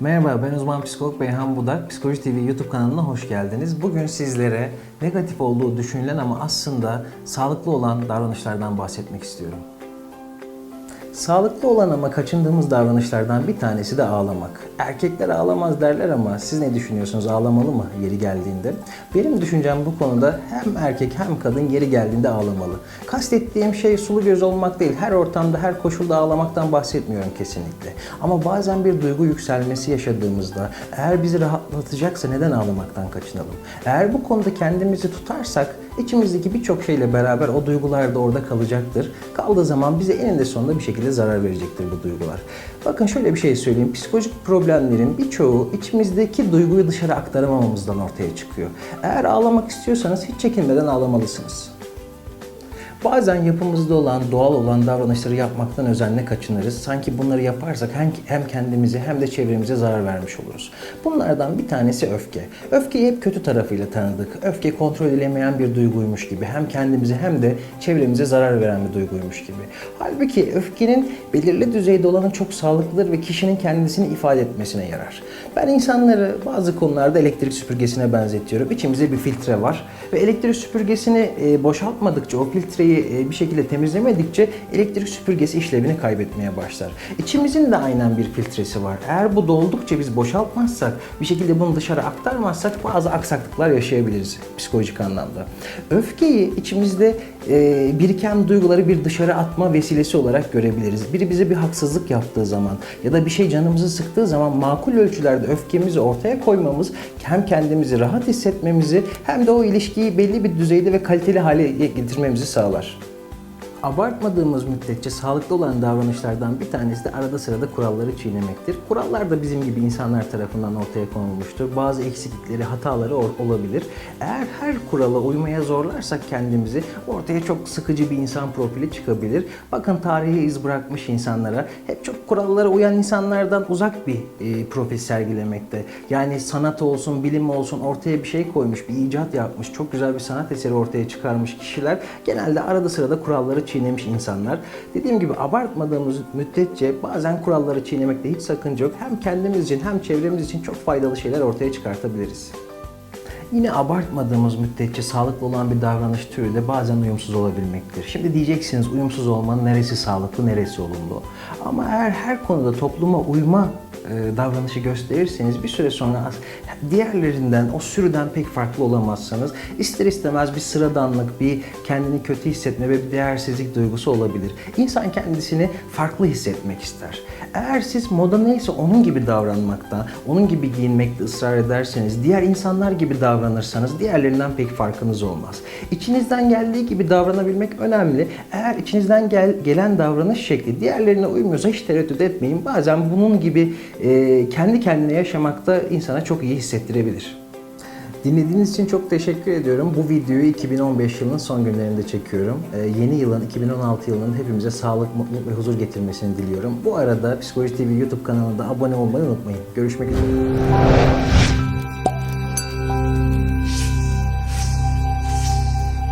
Merhaba ben uzman psikolog Beyhan Budak. Psikoloji TV YouTube kanalına hoş geldiniz. Bugün sizlere negatif olduğu düşünülen ama aslında sağlıklı olan davranışlardan bahsetmek istiyorum. Sağlıklı olan ama kaçındığımız davranışlardan bir tanesi de ağlamak. Erkekler ağlamaz derler ama siz ne düşünüyorsunuz? Ağlamalı mı yeri geldiğinde? Benim düşüncem bu konuda hem erkek hem kadın yeri geldiğinde ağlamalı. Kastettiğim şey sulu göz olmak değil. Her ortamda, her koşulda ağlamaktan bahsetmiyorum kesinlikle. Ama bazen bir duygu yükselmesi yaşadığımızda eğer bizi rahatlatacaksa neden ağlamaktan kaçınalım? Eğer bu konuda kendimizi tutarsak içimizdeki birçok şeyle beraber o duygular da orada kalacaktır. Kaldığı zaman bize eninde sonunda bir şekilde zarar verecektir bu duygular. Bakın şöyle bir şey söyleyeyim. Psikolojik problemlerin birçoğu içimizdeki duyguyu dışarı aktaramamamızdan ortaya çıkıyor. Eğer ağlamak istiyorsanız hiç çekinmeden ağlamalısınız. Bazen yapımızda olan, doğal olan davranışları yapmaktan özenle kaçınırız. Sanki bunları yaparsak hem, kendimize hem de çevremize zarar vermiş oluruz. Bunlardan bir tanesi öfke. Öfkeyi hep kötü tarafıyla tanıdık. Öfke kontrol edilemeyen bir duyguymuş gibi. Hem kendimize hem de çevremize zarar veren bir duyguymuş gibi. Halbuki öfkenin belirli düzeyde olanı çok sağlıklıdır ve kişinin kendisini ifade etmesine yarar. Ben insanları bazı konularda elektrik süpürgesine benzetiyorum. İçimizde bir filtre var ve elektrik süpürgesini e, boşaltmadıkça, o filtreyi e, bir şekilde temizlemedikçe elektrik süpürgesi işlevini kaybetmeye başlar. İçimizin de aynen bir filtresi var. Eğer bu doldukça biz boşaltmazsak, bir şekilde bunu dışarı aktarmazsak bazı aksaklıklar yaşayabiliriz psikolojik anlamda. Öfkeyi içimizde e, biriken duyguları bir dışarı atma vesilesi olarak görebiliriz. Biri bize bir haksızlık yaptığı zaman ya da bir şey canımızı sıktığı zaman makul ölçülerde öfkemizi ortaya koymamız hem kendimizi rahat hissetmemizi hem de o ilişkiyi belli bir düzeyde ve kaliteli hale getirmemizi sağlar. Merhabalar. Abartmadığımız müddetçe sağlıklı olan davranışlardan bir tanesi de arada sırada kuralları çiğnemektir. Kurallar da bizim gibi insanlar tarafından ortaya konulmuştur. Bazı eksiklikleri, hataları olabilir. Eğer her kurala uymaya zorlarsak kendimizi ortaya çok sıkıcı bir insan profili çıkabilir. Bakın tarihi iz bırakmış insanlara hep çok kurallara uyan insanlardan uzak bir e, profil sergilemekte. Yani sanat olsun, bilim olsun ortaya bir şey koymuş, bir icat yapmış, çok güzel bir sanat eseri ortaya çıkarmış kişiler genelde arada sırada kuralları çiğnemiş insanlar. Dediğim gibi abartmadığımız müddetçe bazen kuralları çiğnemekte hiç sakınca yok. Hem kendimiz için hem çevremiz için çok faydalı şeyler ortaya çıkartabiliriz. Yine abartmadığımız müddetçe sağlıklı olan bir davranış türü de bazen uyumsuz olabilmektir. Şimdi diyeceksiniz uyumsuz olmanın neresi sağlıklı, neresi olumlu. Ama eğer her konuda topluma uyma e, davranışı gösterirseniz bir süre sonra diğerlerinden, o sürüden pek farklı olamazsanız ister istemez bir sıradanlık, bir kendini kötü hissetme ve bir değersizlik duygusu olabilir. İnsan kendisini farklı hissetmek ister. Eğer siz moda neyse onun gibi davranmakta, onun gibi giyinmekte ısrar ederseniz, diğer insanlar gibi davranırsanız diğerlerinden pek farkınız olmaz. İçinizden geldiği gibi davranabilmek önemli. Eğer içinizden gel- gelen davranış şekli diğerlerine uymuyorsa hiç tereddüt etmeyin. Bazen bunun gibi e, kendi kendine yaşamakta insana çok iyi hissettirebilir. Dinlediğiniz için çok teşekkür ediyorum. Bu videoyu 2015 yılının son günlerinde çekiyorum. Ee, yeni yılın, 2016 yılının hepimize sağlık, mutluluk ve huzur getirmesini diliyorum. Bu arada Psikoloji TV YouTube kanalına da abone olmayı unutmayın. Görüşmek üzere.